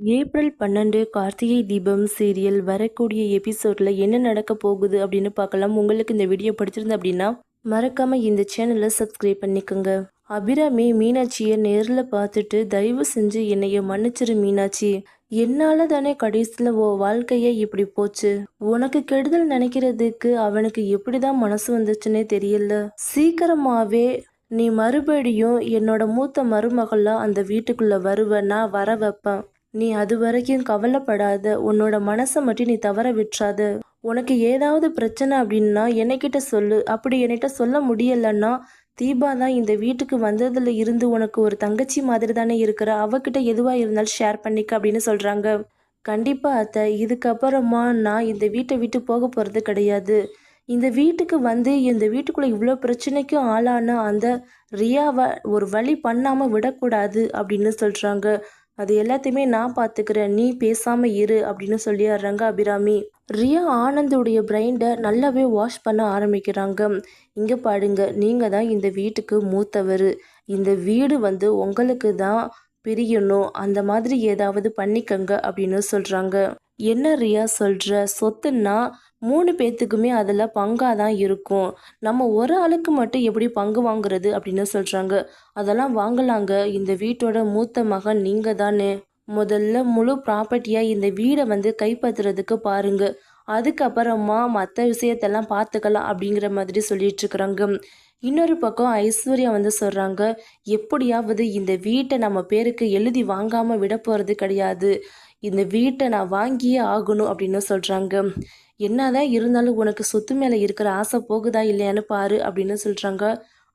April பன்னெண்டு Karthigai Deepam serial வரக்கூடிய எபிசோடில் என்ன நடக்க போகுது அப்படின்னு பார்க்கலாம். உங்களுக்கு இந்த வீடியோ பிடிச்சிருந்தது அப்படின்னா மறக்காமல் இந்த சேனலை சப்ஸ்கிரைப் பண்ணிக்கோங்க. அபிராமி மீனாட்சியை நேரில் பார்த்துட்டு தயவு செஞ்சு என்னைய மன்னிச்சிரு மீனாட்சி. என்னால தானே கடைசியில் ஓ வாழ்க்கையே இப்படி போச்சு. உனக்கு கெடுதல் நினைக்கிறதுக்கு அவனுக்கு எப்படிதான் மனசு வந்துச்சுன்னே தெரியல. சீக்கிரமாகவே நீ மறுபடியும் என்னோட மூத்த மருமகளாக அந்த வீட்டுக்குள்ளே வருவ நான் வர வைப்பேன். நீ அது வரைக்கும் கவலைப்படாத. உன்னோட மனசை மட்டும் நீ தவற விட்டுறாத. உனக்கு ஏதாவது பிரச்சனை அப்படின்னா என்னைக்கிட்ட சொல்லு. அப்படி என்கிட்ட சொல்ல முடியலன்னா தீபா தான் இந்த வீட்டுக்கு வந்ததுல இருந்து உனக்கு ஒரு தங்கச்சி மாதிரி தானே இருக்கிற. அவகிட்ட எதுவா இருந்தாலும் ஷேர் பண்ணிக்க அப்படின்னு சொல்றாங்க. கண்டிப்பா அத்தை. இதுக்கப்புறமா நான் இந்த வீட்டை விட்டு போக போறது கிடையாது. இந்த வீட்டுக்கு வந்து இந்த வீட்டுக்குள்ள இவ்வளோ பிரச்சனைக்கும் ஆளான அந்த ரியாவை ஒரு வழி பண்ணாம விடக்கூடாது அப்படின்னு சொல்றாங்க. அது எல்லாத்தையுமே நான் பார்த்துக்கிறேன் நீ பேசாமல் இரு அப்படின்னு சொல்லிடுறாங்க அபிராமி. ரியா ஆனந்தோடைய பிரைண்டை நல்லாவே வாஷ் பண்ண ஆரம்பிக்கிறாங்க. இங்கே பாடுங்க நீங்கள் தான் இந்த வீட்டுக்கு மூத்தவர். இந்த வீடு வந்து உங்களுக்கு தான் பிரியணும். அந்த மாதிரி ஏதாவது பண்ணிக்கங்க அப்படின்னு சொல்கிறாங்க என்ன ரியா சொல்கிற சொத்துன்னா மூணு பேர்த்துக்குமே அதில் பங்காக தான் இருக்கும். நம்ம ஒரு ஆளுக்கு மட்டும் எப்படி பங்கு வாங்குறது அப்படின்னு சொல்கிறாங்க அதெல்லாம் வாங்கலாங்க. இந்த வீட்டோட மூத்த மகன் நீங்கள் தானே முதல்ல முழு ப்ராப்பர்ட்டியாக இந்த வீடை வந்து கைப்பற்றுறதுக்கு பாருங்க. அதுக்கப்புறமா மற்ற விஷயத்தெல்லாம் பார்த்துக்கலாம் அப்படிங்கிற மாதிரி சொல்லிட்டு இருக்கிறாங்க. இன்னொரு பக்கம் ஐஸ்வர்யா வந்து சொல்கிறாங்க எப்படியாவது இந்த வீட்டை நம்ம பேருக்கு எழுதி வாங்காமல் விட போகிறது கிடையாது. இந்த வீட்டை நான் வாங்கியே ஆகணும் அப்படின்னு சொல்கிறாங்க என்னதான் இருந்தாலும் உனக்கு சொத்து மேலே இருக்கிற ஆசை போகுதா இல்லையான்னு பாரு அப்படின்னு சொல்கிறாங்க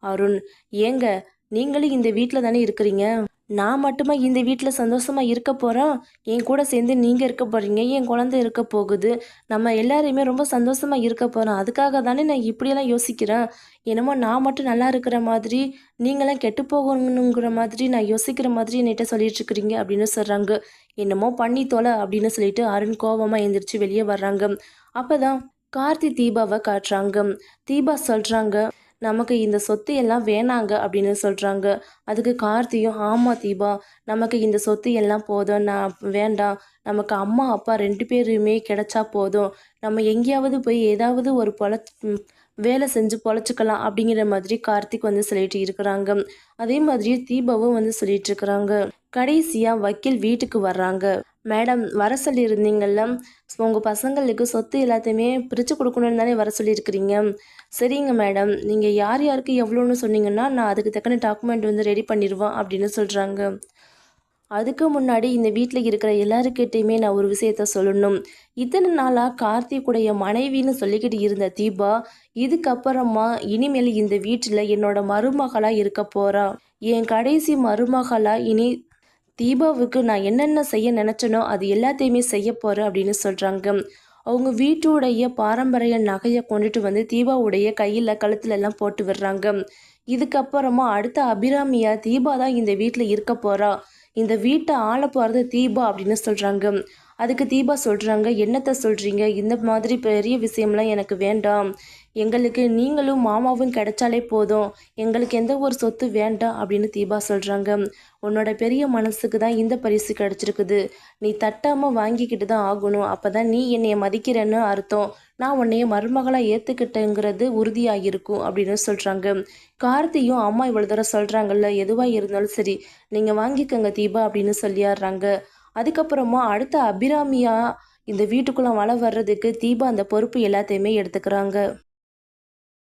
அருண். ஏங்க நீங்களும் இந்த வீட்டில் தானே இருக்கிறீங்க? நான் மட்டுமா இந்த வீட்டில் சந்தோஷமாக இருக்க போகிறோம் என் கூட சேர்ந்து நீங்கள் இருக்க போகிறீங்க என் குழந்தை இருக்க போகுது. நம்ம எல்லாரையுமே ரொம்ப சந்தோஷமாக இருக்க போகிறோம் அதுக்காக தானே நான் இப்படியெல்லாம் யோசிக்கிறேன்? என்னமோ நான் மட்டும் நல்லா இருக்கிற மாதிரி நீங்களாம் கெட்டு போகணுங்கிற மாதிரி நான் யோசிக்கிற மாதிரி என்கிட்ட சொல்லிட்டு இருக்கிறீங்க அப்படின்னு சொல்கிறாங்க என்னமோ பண்ணி தொலை அப்படின்னு சொல்லிட்டு அருண் கோபமாக எழுந்திரிச்சு வெளியே வர்றாங்க. அப்போ தான் கார்த்தி தீபாவை காட்டுறாங்க. தீபா சொல்கிறாங்க நமக்கு இந்த சொத்து எல்லாம் வேணாங்க அப்படின்னு சொல்கிறாங்க அதுக்கு கார்த்தியும் ஆமாம் தீபா நமக்கு இந்த சொத்து எல்லாம் போதும். நான் வேண்டாம். நமக்கு அம்மா அப்பா ரெண்டு பேருமே கிடைச்சா போதும். நம்ம எங்கேயாவது போய் ஏதாவது ஒரு பொழ வேலை செஞ்சு பொழைச்சிக்கலாம் அப்படிங்கிற மாதிரி கார்த்திக் வந்து சொல்லிட்டு இருக்கிறாங்க. அதே மாதிரி தீபாவும் வந்து சொல்லிட்டு இருக்கிறாங்க. கடைசியாக வக்கீல் வீட்டுக்கு வர்றாங்க. மேடம் வர சொல்லியிருந்தீங்கள்ல உங்கள் பசங்களுக்கு சொத்து எல்லாத்தையுமே பிரித்து கொடுக்கணுன்னு தானே வர சொல்லியிருக்கிறீங்க. சரிங்க மேடம். நீங்கள் யார் யாருக்கு எவ்வளோன்னு சொன்னீங்கன்னா நான் அதுக்கு தக்கன டாக்குமெண்ட் வந்து ரெடி பண்ணிடுவேன் அப்படின்னு சொல்கிறாங்க அதுக்கு முன்னாடி இந்த வீட்டில் இருக்கிற எல்லாருக்கிட்டையுமே நான் ஒரு விஷயத்த சொல்லணும். இத்தனை நாளாக கார்த்திக்குடைய மனைவின்னு சொல்லிக்கிட்டு இருந்த தீபா இதுக்கப்புறமா இனிமேல் இந்த வீட்டில் என்னோட மருமகளாக இருக்க போகிறா என் கடைசி மருமகளாக இனி தீபாவுக்கு நான் என்னென்ன செய்ய நினச்சனோ அது எல்லாத்தையுமே செய்ய போகிறேன் அப்படின்னு சொல்கிறாங்க அவங்க வீட்டுடைய பாரம்பரிய நகையை கொண்டுட்டு வந்து தீபாவுடைய கையில் கழுத்துலலாம் போட்டு விடுறாங்க. இதுக்கப்புறமா அடுத்த அபிராமியா தீபா தான் இந்த வீட்டில் இருக்க போகிறா இந்த வீட்டை ஆள போகிறது தீபா அப்படின்னு சொல்கிறாங்க அதுக்கு தீபா சொல்கிறாங்க என்னத்தை சொல்கிறீங்க இந்த மாதிரி பெரிய விஷயம்லாம் எனக்கு வேண்டாம். எங்களுக்கு நீங்களும் மாமாவும் கிடைச்சாலே போதும். எங்களுக்கு எந்த ஒரு சொத்து வேண்டாம் அப்படின்னு தீபா சொல்கிறாங்க உன்னோட பெரிய மனசுக்கு தான் இந்த பரிசு கிடச்சிருக்குது. நீ தட்டாமல் வாங்கிக்கிட்டு தான் ஆகணும். அப்போ தான் நீ என்னைய மதிக்கிறேன்னு அர்த்தம். நான் உன்னைய மருமகளாக ஏற்றுக்கிட்டேங்கிறது உறுதியாக இருக்கும் அப்படின்னு சொல்கிறாங்க கார்த்தியும் அம்மா இவ்வளோ தூரம் சொல்கிறாங்கல்ல எதுவாக இருந்தாலும் சரி நீங்கள் வாங்கிக்கோங்க தீபா அப்படின்னு சொல்லிடுறாங்க அதுக்கப்புறமா அடுத்த அபிராமியா இந்த வீட்டுக்குள்ளே மழை வர்றதுக்கு தீபா அந்த பொறுப்பு எல்லாத்தையுமே எடுத்துக்கிறாங்க.